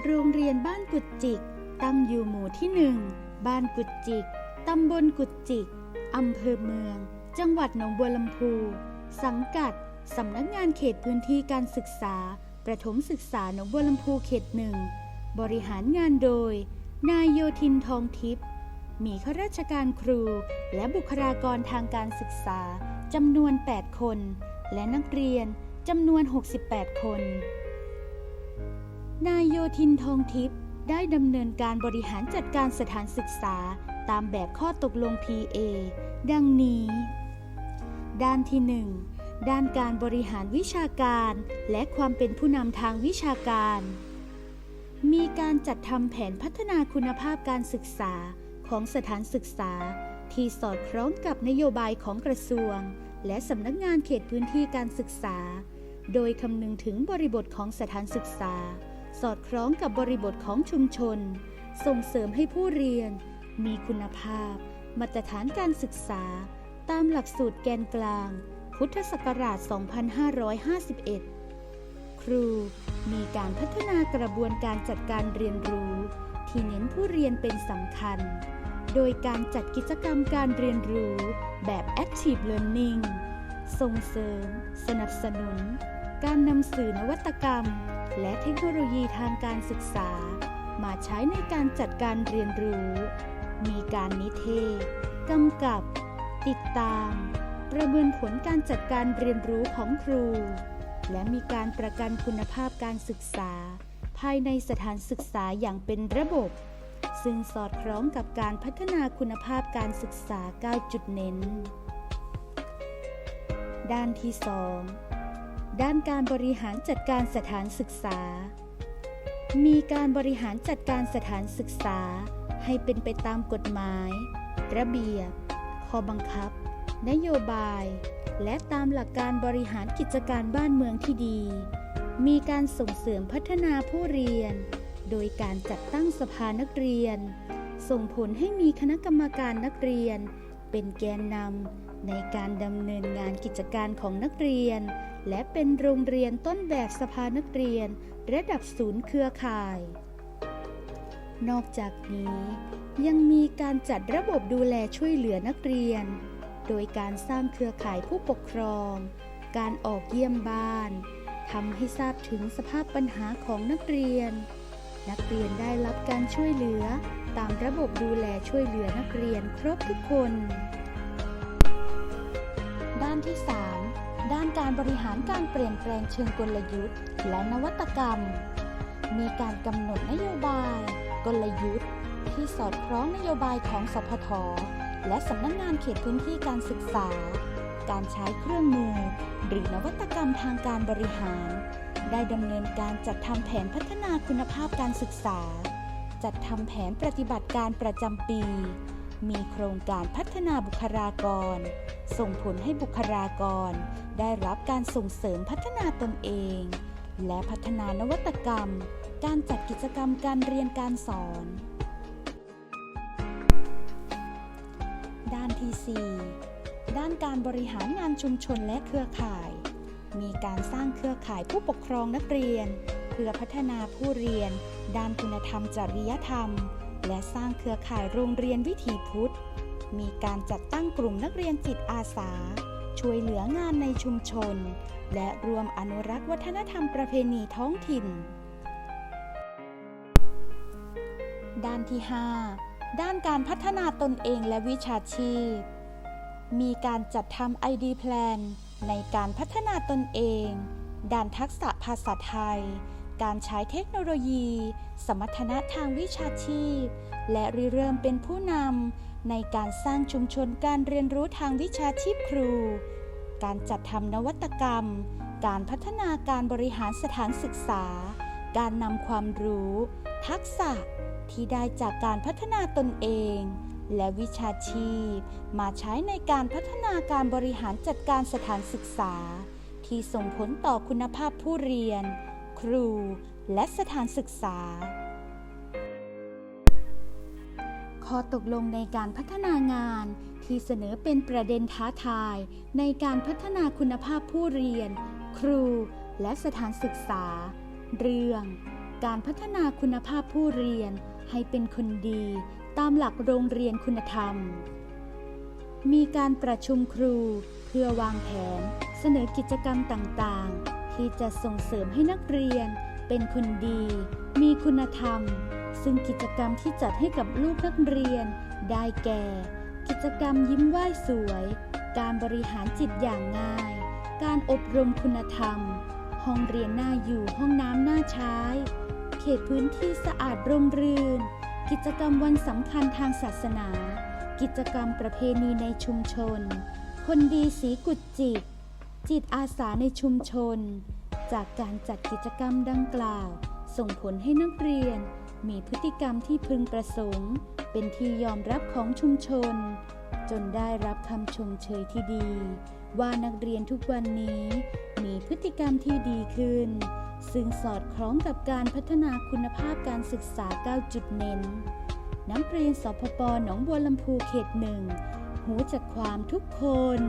โรงเรียนบ้านกุดจิก ตั้งอยู่หมู่ที่หนึ่ง บ้านกุดจิก ตำบลกุดจิก อำเภอเมือง จังหวัดหนองบัวลำพู สังกัด สำนักงานเขตพื้นที่การศึกษา ประถมศึกษาหนองบัวลำพูเขตหนึ่ง บริหารงานโดย นายโยธินทองทิพย์ มีข้าราชการครู และบุคลากรทางการศึกษาจำนวน 8 คน และนักเรียนจำนวน 68 คน นายโยธินทองทิพย์ได้ดำเนินการบริหารจัดการสถานศึกษาตามแบบข้อตกลง PA ดังนี้ ด้านที่ 1 ด้านการบริหารวิชาการและความเป็นผู้นำทางวิชาการ มีการจัดทำแผนพัฒนาคุณภาพการศึกษาของสถานศึกษา ที่สอดคล้องกับนโยบายของกระทรวง และสำนักงานเขตพื้นที่การศึกษา โดยคำนึงถึงบริบทของสถานศึกษา สอดคล้องกับบริบทของชุมชน ส่งเสริมให้ผู้เรียน มีคุณภาพ มาตรฐานการศึกษา ตามหลักสูตรแกนกลาง พุทธศักราช 2551 ครูมีการพัฒนากระบวนการจัดการเรียนรู้ ที่เน้นผู้เรียนเป็นสำคัญ โดยการจัดกิจกรรมการเรียนรู้แบบ Active Learning ส่งเสริม สนับสนุน การนำสื่อนวัตกรรม และเทคโนโลยีทางการศึกษา มาใช้ในการจัดการเรียนรู้ มีการนิเทศกำกับ ติดตาม ประเมินผลการจัดการเรียนรู้ของครู และมีการประกันคุณภาพการศึกษา ภายในสถานศึกษาอย่างเป็นระบบ ซึ่งสอดคล้องกับการพัฒนาคุณภาพการศึกษา 9 จุดเน้น ด้านที่ 2 ด้านการบริหารจัดการสถานศึกษา มีการบริหารจัดการสถานศึกษา ให้เป็นไปตามกฎหมาย ระเบียบ ข้อบังคับ นโยบาย และตามหลักการบริหารกิจการบ้านเมืองที่ดี มีการส่งเสริมพัฒนาผู้เรียน โดยการจัดตั้งสภานักเรียน ส่งผลให้มีคณะกรรมการนักเรียน เป็นแกนนำในการดำเนินงานกิจการของนักเรียน และเป็นโรงเรียนต้นแบบสภานักเรียน ระดับศูนย์เครือข่าย นอกจากนี้ยังมีการจัดระบบดูแลช่วยเหลือนักเรียน โดยการสร้างเครือข่ายผู้ปกครอง การออกเยี่ยมบ้านทำให้ทราบถึงสภาพปัญหาของนักเรียน นักเรียนได้รับการช่วยเหลือ ตามระบบดูแลช่วยเหลือนักเรียนครบทุกคน ด้านที่ 3 ด้านการบริหารการเปลี่ยนแปลงเชิงกลยุทธ์ และนวัตกรรม มีการกำหนดนโยบาย กลยุทธ์ ที่สอดคล้องนโยบายของสพท และสำนักงงานเขตพื้นที่การศึกษา การใช้เครื่องมือ หรือนวัตกรรมทางการบริหาร ได้ดำเนินการจัดทำแผนพัฒนาคุณภาพการศึกษา จัดทำแผนปฏิบัติการประจำปี มีโครงการพัฒนาบุคลากร ส่งผลให้บุคลากร ได้รับการส่งเสริมพัฒนาตนเอง และพัฒนานวัตกรรม การจัดกิจกรรมการเรียนการสอน ด้านที่ 4 ด้านการบริหารงานชุมชนและเครือข่าย มีการสร้างเครือข่ายผู้ปกครองนักเรียน เพื่อพัฒนาผู้เรียน ด้านคุณธรรมจริยธรรม และสร้างเครือข่ายโรงเรียนวิถีพุทธ มีการจัดตั้งกลุ่มนักเรียนจิตอาสา ช่วยเหลืองานในชุมชน และรวมอนุรักษ์วัฒนธรรมประเพณีท้องถิ่น ด้านที่ 5 ด้านการพัฒนาตนเองและวิชาชีพ มีการจัดทำ ID Plan ในการพัฒนาตนเอง ด้านทักษะภาษาไทย การใช้เทคโนโลยี สมรรถนะทางวิชาชีพ และริเริ่มเป็นผู้นำ ในการสร้างชุมชนการเรียนรู้ทางวิชาชีพครู การจัดทำนวัตกรรม การพัฒนาการบริหารสถานศึกษา การนำความรู้ ทักษะที่ได้จากการพัฒนาตนเอง และวิชาชีพ มาใช้ในการพัฒนาการบริหารจัดการสถานศึกษา ที่ส่งผลต่อคุณภาพผู้เรียน ครู และสถานศึกษา ข้อตกลงในการพัฒนางาน ที่เสนอเป็นประเด็นท้าทาย ในการพัฒนาคุณภาพผู้เรียน ครู และสถานศึกษา เรื่อง การพัฒนาคุณภาพผู้เรียนให้เป็นคนดี ตามหลักโรงเรียนคุณธรรม มีการประชุมครู เพื่อวางแผน เสนอกิจกรรมต่างๆ ที่จะส่งเสริมให้นักเรียน เป็นคนดี มีคุณธรรม ซึ่งกิจกรรมที่จัดให้กับลูกนักเรียน ได้แก่ กิจกรรมยิ้มไหว้สวย การบริหารจิตอย่างง่าย การอบรมคุณธรรม ห้องเรียนน่าอยู่ห้องน้ำน่าใช้ เขตพื้นที่สะอาดร่มรื่น กิจกรรมวันสำคัญทางศาสนา กิจกรรมประเพณีในชุมชน คนดีสีกุดจิต จิตอาสาในชุมชน จากการจัดกิจกรรมดังกล่าว ส่งผลให้นักเรียน มีพฤติกรรมที่พึงประสงค์ เป็นที่ยอมรับของชุมชน จนได้รับคำชมเชยที่ดี ว่านักเรียนทุกวันนี้ มีพฤติกรรมที่ดีขึ้น ซึ่งสอดคล้องกับการพัฒนาคุณภาพการศึกษา 9 จุดเน้น นักเรียนสพปหนองบัวลำพูเขตหนึ่งหูจักความทุกคน